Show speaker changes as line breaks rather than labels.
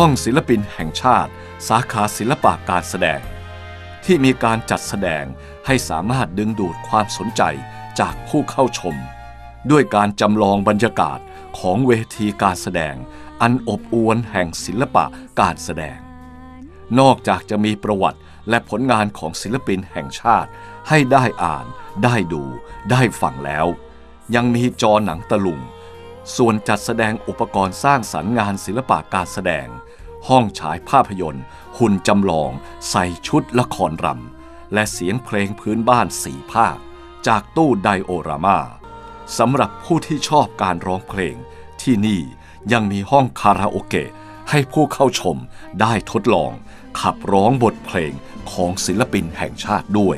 ห้องศิลปินแห่งชาติ สาขาศิลปะการแสดง ที่มีการจัดแสดงให้สามารถดึงดูดความสนใจจากผู้เข้าชม ด้วยการจำลองบรรยากาศของเวทีการแสดง อันอบอวลแห่งศิลปะการแสดง นอกจากจะมีประวัติและผลงานของศิลปินแห่งชาติ ให้ได้อ่าน ได้ดู ได้ฟังแล้ว ยังมีจอหนังตะลุง ส่วนจัดแสดงอุปกรณ์สร้างสรรค์งานศิลปะการแสดง ห้องฉายภาพยนตร์ หุ่นจำลอง ใส่ชุดละครรำ และเสียงเพลงพื้นบ้านสี่ภาค จากตู้ไดโอรามาสำหรับผู้ที่ชอบการร้องเพลง ที่นี่ยังมีห้องคาราโอเกะให้ผู้เข้าชมได้ทดลอง ขับร้องบทเพลงของศิลปินแห่งชาติด้วย